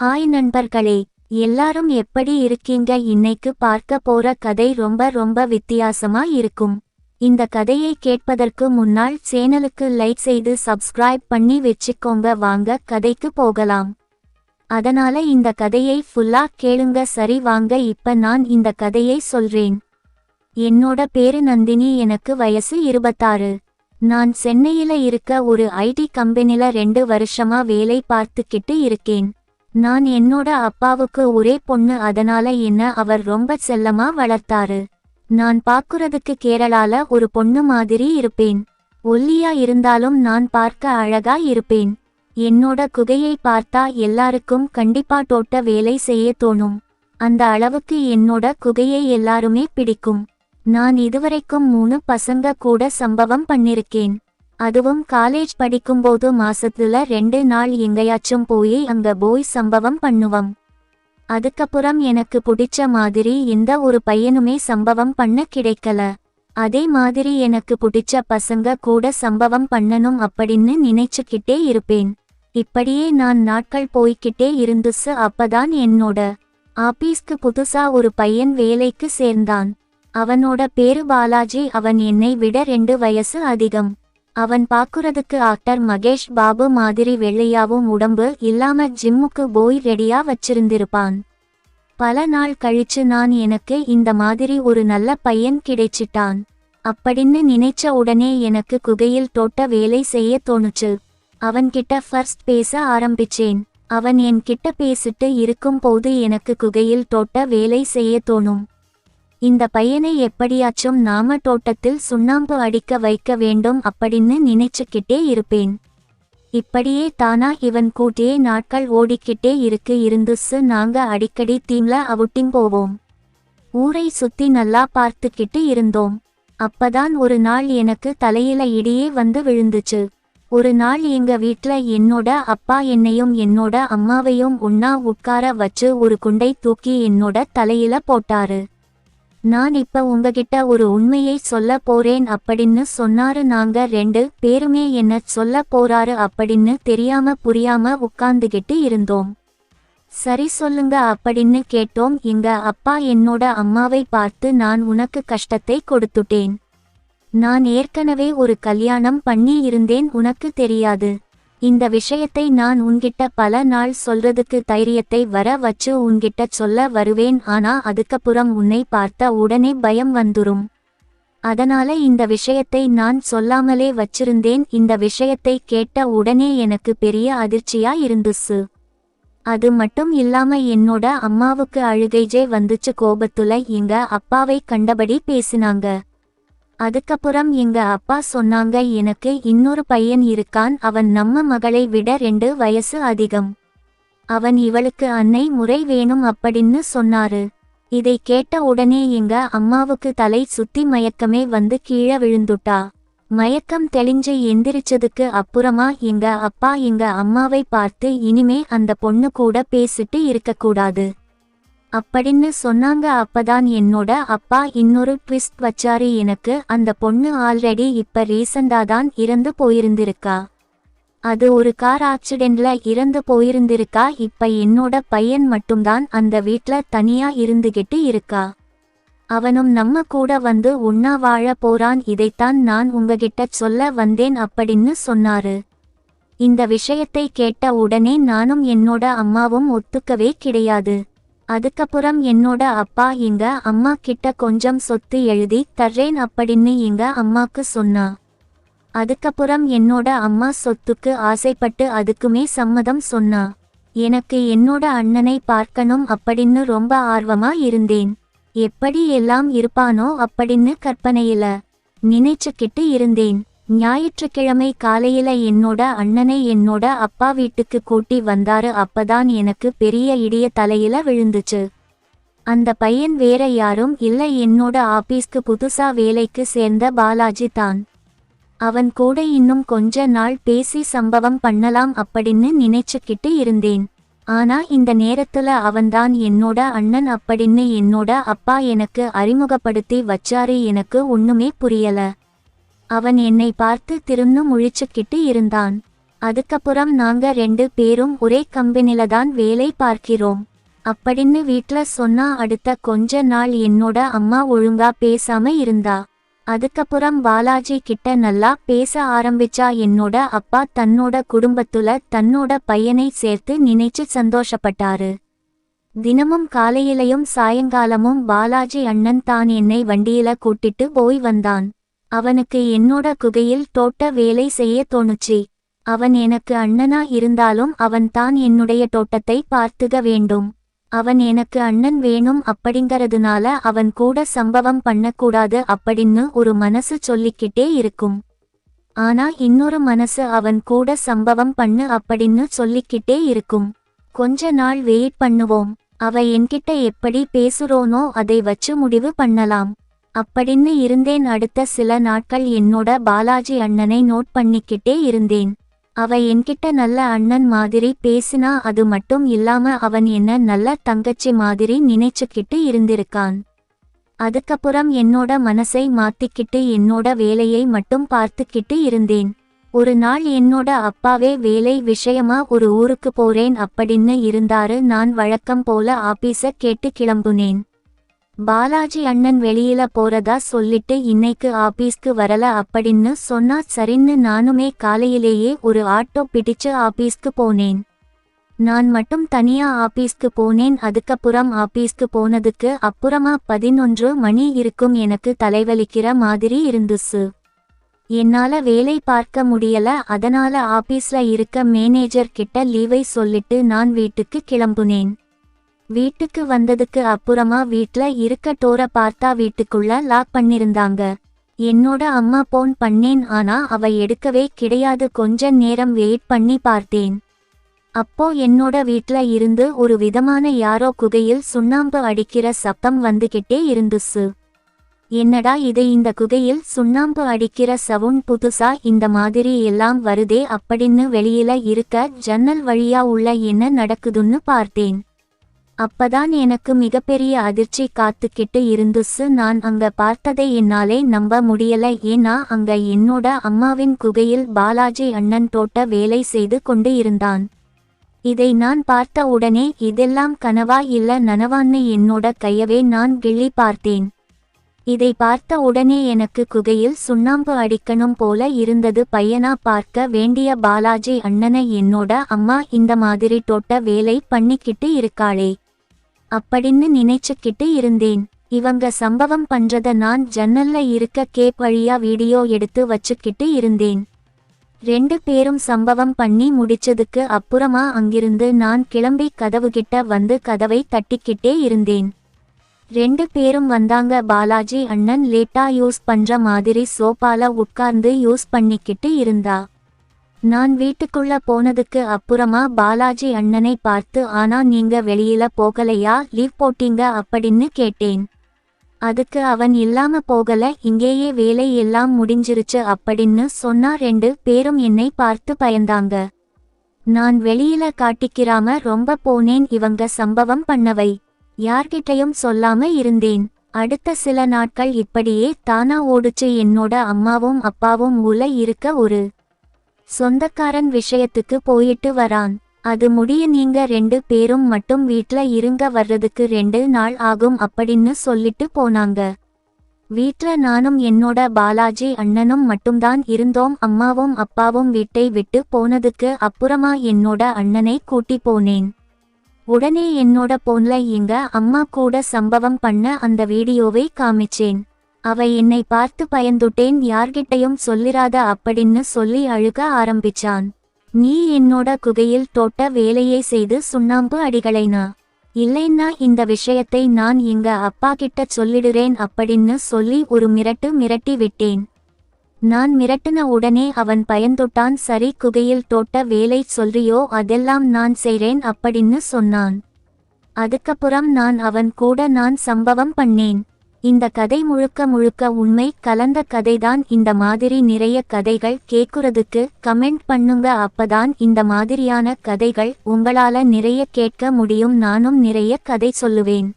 Hi நண்பர்களே எல்லாரும் எப்படி இருக்கீங்க? இன்னைக்கு பார்க்க போற கதை ரொம்ப ரொம்ப வித்தியாசமா இருக்கும். இந்த கதையை கேட்பதற்கு முன்னால் சேனலுக்கு லைக் செய்து சப்ஸ்கிரைப் பண்ணி வச்சுக்கோங்க. வாங்க கதைக்கு போகலாம். அதனால இந்த கதையை ஃபுல்லா கேளுங்க. சரி வாங்க இப்ப நான் இந்த கதையை சொல்றேன். என்னோட பேரு நந்தினி எனக்கு வயசு இருபத்தாறு. நான் சென்னையில இருக்க ஒரு ஐடி கம்பெனில ரெண்டு வருஷமா வேலை பார்த்துக்கிட்டு இருக்கேன். நான் என்னோட அப்பாவுக்கு ஒரே பொண்ணு அதனால என்ன அவர் ரொம்ப செல்லமா வளர்த்தாரு. நான் பாக்குறதுக்கு கேரளால ஒரு பொண்ணு மாதிரி இருப்பேன். ஒல்லியா இருந்தாலும் நான் பார்க்க அழகா இருப்பேன். என்னோட குகையை பார்த்தா எல்லாருக்கும் கண்டிப்பா தோட்ட வேலை செய்ய தோணும். அந்த அளவுக்கு என்னோட குகையை எல்லாருமே பிடிக்கும். நான் இதுவரைக்கும் மூணு பசங்க கூட சம்பவம் பண்ணிருக்கேன். அதுவும் காலேஜ் படிக்கும்போது மாசத்துல ரெண்டு நாள் எங்கேயாச்சும் போய் அங்க போய் சம்பவம் பண்ணுவோம். அதுக்கப்புறம் எனக்கு பிடிச்ச மாதிரி எந்த ஒரு பையனுமே சம்பவம் பண்ண கிடைக்கல. அதே மாதிரி எனக்கு பிடிச்ச பசங்க கூட சம்பவம் பண்ணணும் அப்படின்னு நினைச்சுக்கிட்டே இருப்பேன். இப்படியே நான் நாட்கள் போய்க்கிட்டே இருந்துச்சு அப்பதான் என்னோட ஆபீஸ்க்கு புதுசா ஒரு பையன் வேலைக்கு சேர்ந்தான். அவனோட பேரு பாலாஜி அவன் என்னை விட ரெண்டு வயசு அதிகம். அவன் பாக்குறதுக்கு ஆக்டர் மகேஷ் பாபு மாதிரி வெள்ளையாவும் உடம்பு இல்லாம ஜிம்முக்கு போய் ரெடியா வச்சிருந்திருப்பான். பல நாள் கழிச்சு நான் எனக்கு இந்த மாதிரி ஒரு நல்ல பையன் கிடைச்சிட்டான். அப்படின்னு நினைச்ச உடனே எனக்கு குகையில் தோட்ட வேலை செய்ய தோணுச்சு. அவன்கிட்ட ஃபர்ஸ்ட் பேச ஆரம்பிச்சேன். அவன் என்கிட்ட பேசிட்டு இருக்கும் போது எனக்கு குகையில் தோட்ட வேலை செய்ய தோணும். இந்த பையனை எப்படியாச்சும் நாம தோட்டத்தில் சுண்ணாம்பு அடிக்க வைக்க வேண்டும் அப்படின்னு நினைச்சுக்கிட்டே இருப்பேன். இப்படியே தானா இவன் கூட்டியே நாட்கள் ஓடிக்கிட்டே இருக்கு இருந்துச்சு நாங்க அடிக்கடி தீம்ல அவுட்டிங் போவோம். ஊரை சுத்தி நல்லா பார்த்துக்கிட்டு இருந்தோம். அப்பதான் ஒரு நாள் எனக்கு தலையில இடியே வந்து விழுந்துச்சு. ஒரு நாள் எங்க வீட்ல என்னோட அப்பா என்னையும் என்னோட அம்மாவையும் உண்ணா உட்கார வச்சு ஒரு குண்டை தூக்கி என்னோட தலையில போட்டாரு. நான் இப்ப உங்ககிட்ட ஒரு உண்மையை சொல்ல போறேன் அப்படின்னு சொன்னாரு. நாங்க ரெண்டு பேருமே என்ன சொல்ல போறாரு அப்படின்னு தெரியாம புரியாம உட்கார்ந்துகிட்டு இருந்தோம். சரி சொல்லுங்க அப்படின்னு கேட்டோம். எங்க அப்பா என்னோட அம்மாவை பார்த்து நான் உனக்கு கஷ்டத்தை கொடுத்துட்டேன். நான் ஏற்கனவே ஒரு கல்யாணம் பண்ணி இருந்தேன் உனக்கு தெரியாது. இந்த விஷயத்தை நான் உன்கிட்ட பல நாள் சொல்றதுக்கு தைரியத்தை வர வச்சு உன்கிட்ட சொல்ல வருவேன் ஆனா அதுக்கப்புறம் உன்னை பார்த்த உடனே பயம் வந்துரும். அதனால இந்த விஷயத்தை நான் சொல்லாமலே வச்சிருந்தேன் இந்த விஷயத்தை கேட்ட உடனே எனக்கு பெரிய அதிர்ச்சியா இருந்துச்சு அது மட்டும் இல்லாம என்னோட அம்மாவுக்கு அழுகைஜே வந்துச்சு கோபத்துல எங்க அப்பாவை கண்டபடி பேசினாங்க. அதுக்கப்புறம் எங்க அப்பா சொன்னாங்க எனக்கு இன்னொரு பையன் இருக்கான் அவன் நம்ம மகளை விட ரெண்டு வயசு அதிகம். அவன் இவளுக்கு அன்னை முறை வேணும் அப்படின்னு சொன்னாரு. இதை கேட்ட உடனே எங்க அம்மாவுக்கு தலை சுத்தி மயக்கமே வந்து கீழே விழுந்துட்டா. மயக்கம் தெளிஞ்சு எந்திரிச்சதுக்கு அப்புறமா எங்க அப்பா எங்க அம்மாவை பார்த்து இனிமே அந்த பொண்ணு கூட பேசிட்டு இருக்கக்கூடாது. அப்படின்னு சொன்னாங்க. அப்பதான் என்னோட அப்பா இன்னொரு ட்விஸ்ட் வச்சாரு. எனக்கு அந்த பொண்ணு ஆல்ரெடி இப்ப ரீசண்டா தான் இறந்து போயிருந்திருக்கா. அது ஒரு கார் ஆக்சிடென்ட்ல இறந்து போயிருந்திருக்கா. இப்ப என்னோட பையன் மட்டும்தான் அந்த வீட்ல தனியா இருந்துகிட்டு இருக்கா. அவனும் நம்ம கூட வந்து உண்ணா வாழ போறான். இதைத்தான் நான் உங்ககிட்ட சொல்ல வந்தேன் அப்படின்னு சொன்னாரு. இந்த விஷயத்தை கேட்ட உடனே நானும் என்னோட அம்மாவும் ஒத்துக்கவே கிடையாது. அதுக்கப்புறம் என்னோட அப்பா எங்க அம்மா கிட்ட கொஞ்சம் சொத்து எழுதி தர்றேன் அப்படின்னு எங்க அம்மாக்கு சொன்னா. அதுக்கப்புறம் என்னோட அம்மா சொத்துக்கு ஆசைப்பட்டு அதுக்குமே சம்மதம் சொன்னா. எனக்கு என்னோட அண்ணனை பார்க்கணும் அப்படின்னு ரொம்ப ஆர்வமா இருந்தேன். எப்படி எல்லாம் இருப்பானோ அப்படின்னு கற்பனையில நினைச்சுக்கிட்டு இருந்தேன். ஞாயிற்றுக்கிழமை காலையில என்னோட அண்ணனை என்னோட அப்பா வீட்டுக்கு கூட்டி வந்தாரு. அப்பதான் எனக்கு பெரிய இடிய தலையில விழுந்துச்சு. அந்த பையன் வேற யாரும் இல்ல. என்னோட ஆபீஸ்க்கு புதுசா வேலைக்கு சேர்ந்த பாலாஜி தான். அவன் கூட இன்னும் கொஞ்ச நாள் பேசி சம்பவம் பண்ணலாம் அப்படின்னு நினைச்சுக்கிட்டு இருந்தேன். ஆனா இந்த நேரத்துல அவன்தான் என்னோட அண்ணன் அப்படின்னு என்னோட அப்பா எனக்கு அறிமுகப்படுத்தி வச்சாரு. எனக்கு ஒண்ணுமே புரியல. அவன் என்னை பார்த்து திரும்பும் முழிச்சுக்கிட்டு இருந்தான். அதுக்கப்புறம் நாங்க ரெண்டு பேரும் ஒரே கம்பெனில தான் வேலை பார்க்கிறோம். அப்படின்னு வீட்ல சொன்னா அடுத்த கொஞ்ச நாள் என்னோட அம்மா ஒழுங்கா பேசாம இருந்தா. அதுக்கப்புறம் பாலாஜி கிட்ட நல்லா பேச ஆரம்பிச்சா என்னோட அப்பா தன்னோட குடும்பத்துல தன்னோட பையனை சேர்த்து நினைச்சு சந்தோஷப்பட்டாரு. தினமும் காலையிலையும் சாயங்காலமும் பாலாஜி அண்ணன் தான் என்னை வண்டியில கூட்டிட்டு போய் வந்தான். அவனுக்கு என்னோட குகையில் தோட்ட வேலை செய்ய தோணுச்சு. அவன் எனக்கு அண்ணனா இருந்தாலும் அவன் தான் என்னுடைய தோட்டத்தை பார்த்துக வேண்டும். அவன் எனக்கு அண்ணன் வேணும் அப்படிங்கறதுனால அவன் கூட சம்பவம் பண்ணக்கூடாது அப்படின்னு ஒரு மனசு சொல்லிக்கிட்டே இருக்கும். ஆனா இன்னொரு மனசு அவன் கூட சம்பவம் பண்ணு அப்படின்னு சொல்லிக்கிட்டே இருக்கும். கொஞ்ச நாள் வெயிட் பண்ணுவோம். அவ என்கிட்ட எப்படி பேசுறோனோ அதை வச்சு முடிவு பண்ணலாம். அப்படின்னு இருந்தேன். அடுத்த சில நாட்கள் என்னோட பாலாஜி அண்ணனை நோட் பண்ணிக்கிட்டே இருந்தேன். அவ என்கிட்ட நல்ல அண்ணன் மாதிரி பேசினா அது மட்டும் இல்லாம அவன் என்ன நல்ல தங்கச்சி மாதிரி நினைச்சுக்கிட்டு இருந்திருக்கான். அதுக்கப்புறம் என்னோட மனசை மாத்திக்கிட்டு என்னோட வேலையை மட்டும் பார்த்துக்கிட்டு இருந்தேன். ஒரு நாள் என்னோட அப்பாவே வேலை விஷயமா ஒரு ஊருக்கு போறேன். அப்படின்னு இருந்தாரு. நான் வழக்கம் போல ஆபீஸ கேட்டு கிளம்புனேன். பாலாஜி அண்ணன் வெளியில போறதா சொல்லிட்டு இன்னைக்கு ஆபீஸ்க்கு வரல அப்படின்னு சொன்னா சரின்னு நானுமே காலையிலேயே ஒரு ஆட்டோ பிடிச்சு ஆபீஸ்க்கு போனேன். நான் மட்டும் தனியா ஆபீஸ்க்கு போனேன். அதுக்கப்புறம் ஆபீஸ்க்கு போனதுக்கு அப்புறமா பதினொன்று மணி இருக்கும் எனக்கு தலைவலிக்கிற மாதிரி இருந்துச்சு. என்னால வேலை பார்க்க முடியல. அதனால ஆபீஸ்ல இருக்க மேனேஜர் கிட்ட லீவை சொல்லிட்டு நான் வீட்டுக்கு கிளம்புனேன். வீட்டுக்கு வந்ததுக்கு அப்புறமா வீட்ல இருக்க டோர பார்த்தா வீட்டுக்குள்ள லாக் பண்ணிருந்தாங்க. என்னோட அம்மா போன் பண்ணேன் ஆனா அவ எடுக்கவே கிடையாது. கொஞ்ச நேரம் வெயிட் பண்ணி பார்த்தேன். அப்போ என்னோட வீட்ல இருந்து ஒரு விதமான யாரோ குகையில் சுண்ணாம்பு அடிக்கிற சப்தம் வந்துகிட்டே இருந்துச்சு. என்னடா இது இந்த குகையில் சுண்ணாம்பு அடிக்கிற சவுண்ட் புதுசா இந்த மாதிரி எல்லாம் வருதே அப்படின்னு வெளியில இருக்க ஜன்னல் வழியா உள்ள என்ன நடக்குதுன்னு பார்த்தேன். அப்பதான் எனக்கு மிகப்பெரிய அதிர்ச்சி காத்துக்கிட்டு இருந்துச்சு. நான் அங்க பார்த்ததை என்னாலே நம்ப முடியல. ஏன்னா அங்க என்னோட அம்மாவின் குகையில் பாலாஜி அண்ணன் தோட்ட வேலை செய்து கொண்டு இருந்தான். இதை நான் பார்த்த உடனே இதெல்லாம் கனவா இல்ல நனவான்னு என்னோட கையவே நான் கிள்ளி பார்த்தேன். இதை பார்த்த உடனே எனக்கு குகையில் சுண்ணாம்பு அடிக்கணும் போல இருந்தது. பையனா பார்க்க வேண்டிய பாலாஜி அண்ணனை என்னோட அம்மா இந்த மாதிரி தோட்ட வேலை பண்ணிக்கிட்டு இருக்காளே. அப்படின்னு நினைச்சுக்கிட்டு இருந்தேன். இவங்க சம்பவம் பண்றத நான் ஜன்னல்ல இருக்க கேப் வழியா வீடியோ எடுத்து வச்சுக்கிட்டு இருந்தேன். ரெண்டு பேரும் சம்பவம் பண்ணி முடிச்சதுக்கு அப்புறமா அங்கிருந்து நான் கிளம்பி கதவுகிட்ட வந்து கதவை தட்டிக்கிட்டே இருந்தேன். ரெண்டு பேரும் வந்தாங்க. பாலாஜி அண்ணன் லேட்டா யூஸ் பண்ற மாதிரி சோபால உட்கார்ந்து யூஸ் பண்ணிக்கிட்டு இருந்தா. நான் வீட்டுக்குள்ள போனதுக்கு அப்புறமா பாலாஜி அண்ணனை பார்த்து ஆனா நீங்க வெளியில போகலையா? லீவ் போட்டீங்க அப்படின்னு கேட்டேன். அதுக்கு அவன் இல்லாம போகல இங்கேயே வேலை எல்லாம் முடிஞ்சிருச்சு அப்படின்னு சொன்னா ரெண்டு பேரும் என்னை பார்த்து பயந்தாங்க. நான் வெளியில காட்டிக்கிறாம ரொம்ப போனேன் இவங்க சம்பவம் பண்ணவை. யார்கிட்டயும் சொல்லாம இருந்தேன். அடுத்த சில நாட்கள் இப்படியே தானா ஓடுச்சு என்னோட அம்மாவும் அப்பாவும் உள்ள இருக்க ஒரு சொந்தக்காரன் விஷயத்துக்கு போயிட்டு வரான். அது முடிய நீங்க ரெண்டு பேரும் மட்டும் வீட்ல இருங்க வர்றதுக்கு ரெண்டு நாள் ஆகும் அப்படின்னு சொல்லிட்டு போனாங்க. வீட்ல நானும் என்னோட பாலாஜி அண்ணனும் மட்டும்தான் இருந்தோம். அம்மாவும் அப்பாவும் வீட்டை விட்டு போனதுக்கு அப்புறமா என்னோட அண்ணனை கூட்டி போனேன். உடனே என்னோட போன்ல இங்க அம்மா கூட சம்பவம் பண்ண அந்த வீடியோவை காமிச்சேன். அவ என்னை பார்த்து பயந்துட்டேன் யார்கிட்டயும் சொல்லிராத அப்படின்னு சொல்லி அழுக ஆரம்பிச்சான். நீ என்னோட குகையில் தோட்ட வேலையை செய்து சுண்ணாம்பு அடிகளைனா இல்லைன்னா இந்த விஷயத்தை நான் எங்க அப்பா கிட்ட சொல்லிடுறேன் அப்படின்னு சொல்லி ஒரு மிரட்டு மிரட்டி விட்டேன். நான் மிரட்டின உடனே அவன் பயந்துட்டான் சரி குகையில் தோட்ட வேலை சொல்றியோ அதெல்லாம் நான் செய்றேன் அப்படின்னு சொன்னான். அதுக்கப்புறம் நான் அவன் கூட நான் சம்பவம் பண்ணேன். இந்த கதை முழுக்க முழுக்க உண்மை. கலந்த கதைதான் இந்த மாதிரி நிறைய கதைகள் கேட்குறதுக்கு கமெண்ட் பண்ணுங்க. அப்பதான் இந்த மாதிரியான கதைகள் உங்களால நிறைய கேட்க முடியும். நானும் நிறைய கதை சொல்லுவேன்.